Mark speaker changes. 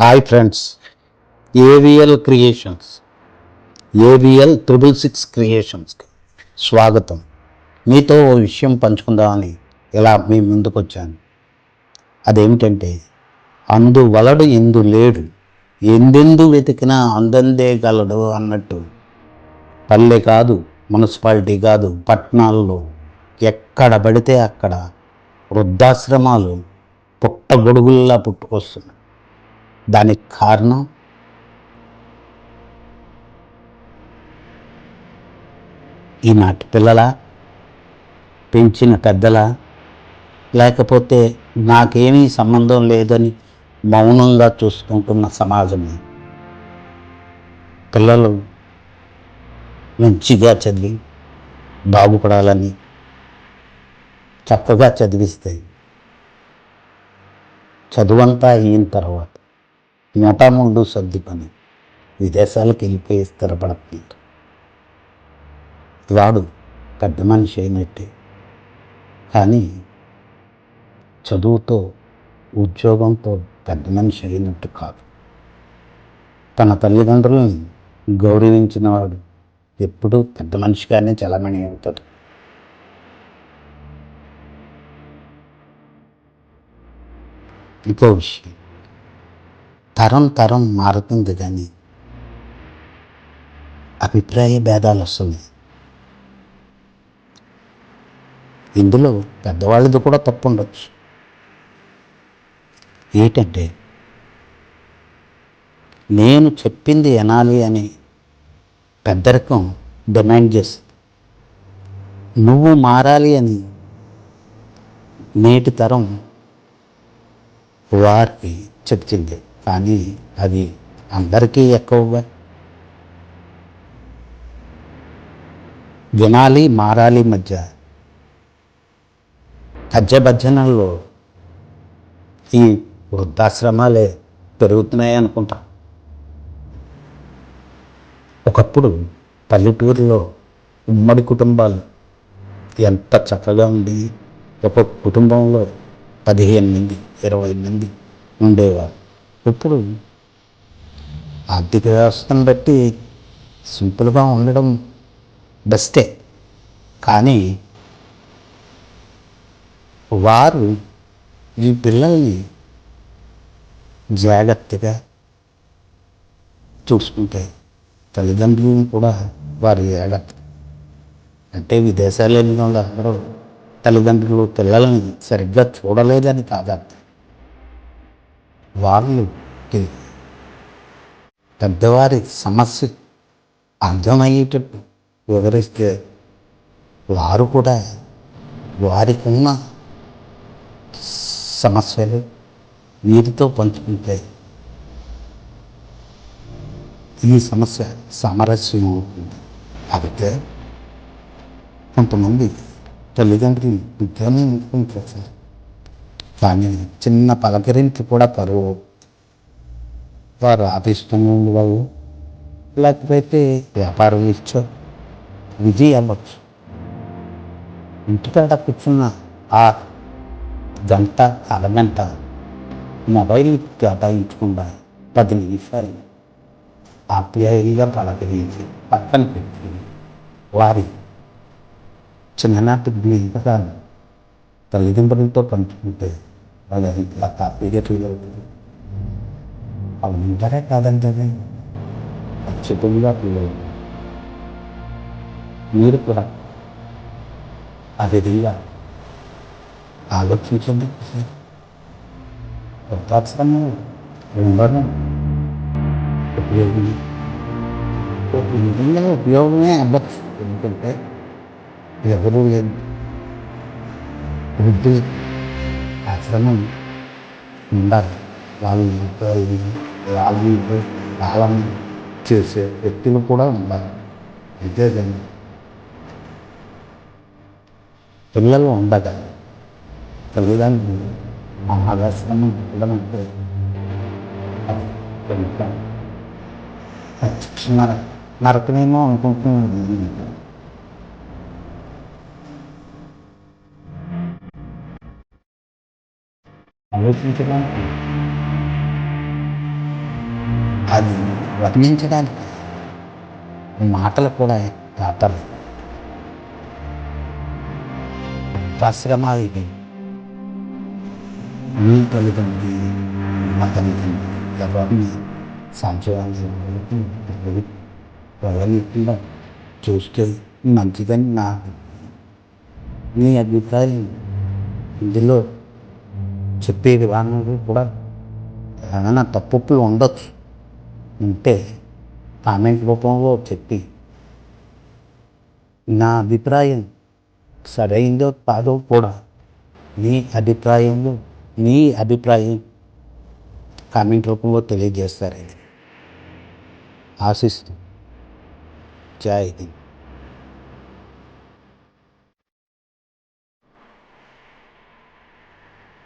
Speaker 1: Hi friends. AVL creations. AVL triple six క్రియేషన్స్కి స్వాగతం. మీతో ఓ విషయం పంచుకుందామని ఇలా మీ ముందుకు వచ్చాను. అదేమిటంటే అందు వలడు ఎందు లేడు ఎందెందు వెతికినా అందందే గలడు అన్నట్టు. పల్లె కాదు మున్సిపాలిటీ కాదు పట్టణాల్లో ఎక్కడ పడితే అక్కడ వృద్ధాశ్రమాలు పుట్టగొడుగుల్లా పుట్టుకొస్తున్నాయి. దానికి కారణం? ఈనాటి పిల్లల? పెంచిన పెద్దల? లేకపోతే నాకేమీ సంబంధం లేదని మౌనంగా చూసుకుంటున్న సమాజమే. పిల్లలు మంచిగా చదివి బాగుపడాలని చక్కగా చదివిస్తాయి. చదువంతా అయిన తర్వాత మొటాముండు సర్దుకొని విదేశాలకు వెళ్ళిపోయి స్థిరపడుతుంది వాడు పెద్ద మనిషి అయినట్టే. కానీ చదువుతో ఉద్యోగంతో పెద్ద మనిషి అయినట్టు కాదు. తన తల్లిదండ్రులను గౌరవించిన వాడు ఎప్పుడూ పెద్ద మనిషిగానే చలమణి అవుతాడు. ఇంకో విషయం. తరం తరం మారుతుంది కానీ అభిప్రాయ భేదాలు వస్తున్నాయి ఇందులో పెద్దవాళ్ళది కూడా తప్పు ఉండొచ్చు ఏంటంటే నేను చెప్పింది ఎనాలి అని పెద్దరికం డిమాండ్ చేస్తుంది. నువ్వు మారాలి అని నేటి తరం వారికి చెప్తుంది కానీ అది అందరికీ ఎక్కువ. వినాలి మారాలి మధ్య భజనల్లో ఈ వృద్ధాశ్రమాలే పెరుగుతున్నాయి అనుకుంటా. ఒకప్పుడు పల్లెటూరులో ఉమ్మడి కుటుంబాలు ఎంత చక్కగా ఉండి ఒక కుటుంబంలో పదిహేను మంది ఇరవై మంది ఉండేవారు. ఇప్పుడు ఆర్థిక వ్యవస్థను బట్టి సింపుల్గా ఉండడం బెస్టే. కానీ వారు ఈ పిల్లల్ని జాగ్రత్తగా చూసుకుంటే తల్లిదండ్రులను కూడా వారి జాగ్రత్త. అంటే విదేశాలు వెళ్ళిన వాళ్ళు అందరూ తల్లిదండ్రులు పిల్లల్ని సరిగ్గా చూడలేదని కాదర్థం వాళ్ళకి పెద్దవారి సమస్య అర్థమయ్యేటట్టు వివరిస్తే వారు కూడా వారికి ఉన్న సమస్యలు వీరితో పంచుకుంటే ఈ సమస్య సామరస్యం అవుతుంది అయితే కొంతమంది తల్లిదండ్రులు విద్యను ఎంచుకుంటారు కానీ చిన్న పలకరించి కూడా పరువు. వారు ఆపిష్టంగా ఉండేవాళ్ళు లేకపోతే వ్యాపారం ఇచ్చో విజయ్ అవ్వచ్చు. ఇంటికాడ కూర్చున్న ఆ గంట అరగంట మొబైల్ కేటాయించకుండా పది నిమిషాలు ఆప్యాయంగా పలకరించి పక్కన పెట్టి వారి చిన్ననాటి జ్ఞాపకాలు తల్లిదండ్రులతో పంచుకుంటే వాళ్ళు ఇట్లా హ్యాపీగా ఫీల్ అవుతుంది అందరే కాదంటే ఖచ్చితంగా ఫీల్ అవుతుంది మీరు కూడా ఆ విధంగా ఆలోచించండి వృద్ధాశ్రమం ఉండడం ఉపయోగం ఒక విధంగా ఉపయోగమే అవ్వచ్చు ఎందుకంటే ఎవరు లేదు వృద్ధి ఆశ్రమం ఉండాలి. వాళ్ళు వాళ్ళు కాలం చేసే వ్యక్తులు కూడా ఉండాలి. అంతేగాని పిల్లలు ఉండగా తల్లిదండ్రులు ఆశ్రమం ఉండడం అంటే నరకమేమో అనుకుంటున్నాను. ఆలోచించడానికి. అది వర్ణించడానికి మాటలు కూడా దాటలు పరిశ్రమ మీ తల్లిదండ్రి మా తల్లిదండ్రి ఎవరిని సంవత్సరాలు వెళ్ళకుండా చూస్తే మంచిదని నా నీ అభిప్రాయం ఇందులో చెప్పేది వాళ్ళని కూడా ఏమైనా తప్పులు ఉండొచ్చు. ఉంటే కామెంట్ రూపంలో చెప్పి. నా అభిప్రాయం సరైందో కాదో కూడా నీ అభిప్రాయంలో నీ అభిప్రాయం కామెంట్ రూపంలో తెలియజేస్తారని ఆశిస్తూ. జై హింద్.